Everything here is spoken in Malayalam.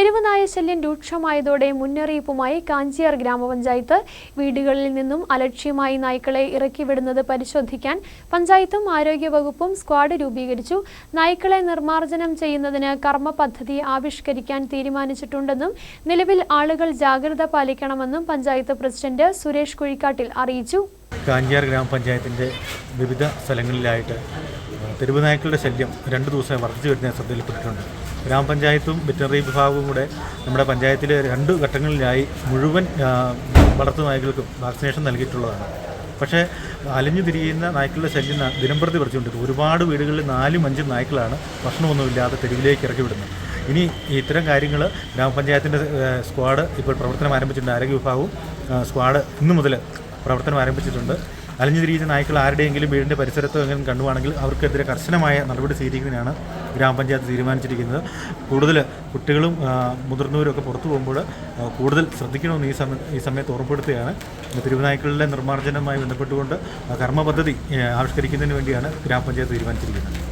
തെരുവ് നായ ശല്യം രൂക്ഷമായതോടെ മുന്നറിയിപ്പുമായി കാഞ്ചിയാർ ഗ്രാമപഞ്ചായത്ത് വീടുകളിൽ നിന്നും അലക്ഷ്യമായി നായ്ക്കളെ ഇറക്കിവിടുന്നത് പരിശോധിക്കാൻ പഞ്ചായത്തും ആരോഗ്യവകുപ്പും സ്ക്വാഡ് രൂപീകരിച്ചു. നായ്ക്കളെ നിർമ്മാർജനം ചെയ്യുന്നതിന് കർമ്മ പദ്ധതി ആവിഷ്കരിക്കാൻ തീരുമാനിച്ചിട്ടുണ്ടെന്നും നിലവിൽ ആളുകൾ ജാഗ്രത പാലിക്കണമെന്നും പഞ്ചായത്ത് പ്രസിഡന്റ് സുരേഷ് കുഴിക്കാട്ടിൽ അറിയിച്ചു. കാഞ്ചിയാർ ഗ്രാമപഞ്ചായത്തിന്റെ വിവിധ സ്ഥലങ്ങളിലായിട്ട് തെരുവ് നായ്ക്കളുടെ ശല്യം രണ്ട് ദിവസമായി വർദ്ധിച്ചു വരുന്ന ശ്രദ്ധയിൽപ്പെട്ടിട്ടുണ്ട് ഗ്രാമപഞ്ചായത്തും വെറ്ററിനറി വിഭാഗവും കൂടെ നമ്മുടെ പഞ്ചായത്തിലെ രണ്ട് ഘട്ടങ്ങളിലായി മുഴുവൻ വളർത്തു നായ്ക്കൾക്കും വാക്സിനേഷൻ നൽകിയിട്ടുള്ളതാണ്. പക്ഷേ അലഞ്ഞു തിരിയുന്ന നായ്ക്കളുടെ ശല്യം ദിനംപ്രതി വർദ്ധിച്ചുകൊണ്ടിരിക്കും ഒരുപാട് വീടുകളിൽ നാലും അഞ്ചും നായ്ക്കളാണ് ഭക്ഷണമൊന്നുമില്ലാതെ തെരുവിലേക്ക് ഇറക്കി വിടുന്നത്. ഇനി ഇത്തരം കാര്യങ്ങൾ ഗ്രാമപഞ്ചായത്തിന്റെ സ്ക്വാഡ് ഇപ്പോൾ പ്രവർത്തനം ആരംഭിച്ചിട്ടുണ്ട്. ആരോഗ്യ വിഭാഗവും സ്ക്വാഡ് ഇന്നു മുതൽ പ്രവർത്തനം ആരംഭിച്ചിട്ടുണ്ട്. അലഞ്ഞു തിരിയുന്ന നായ്ക്കൾ ആരുടെയെങ്കിലും വീടിന്റെ പരിസരത്തോ എങ്കിലും കണ്ടുവാണെങ്കിൽ അവർക്കെതിരെ കർശനമായ നടപടി സ്വീകരിക്കുന്നതിനാണ് ഗ്രാമപഞ്ചായത്ത് തീരുമാനിച്ചിരിക്കുന്നത്. കൂടുതൽ കുട്ടികളും മുതിർന്നവരും ഒക്കെ പുറത്തു പോകുമ്പോൾ കൂടുതൽ ശ്രദ്ധിക്കണമെന്ന് ഈ സമയം ഈ സമയത്ത് ഓർമ്മപ്പെടുത്തുകയാണ് തിരുവനായ്ക്കളിലെ നിർമ്മാർജനവുമായി ബന്ധപ്പെട്ടുകൊണ്ട് കർമ്മ പദ്ധതി ആവിഷ്കരിക്കുന്നതിന് വേണ്ടിയാണ് ഗ്രാമപഞ്ചായത്ത് തീരുമാനിച്ചിരിക്കുന്നത്.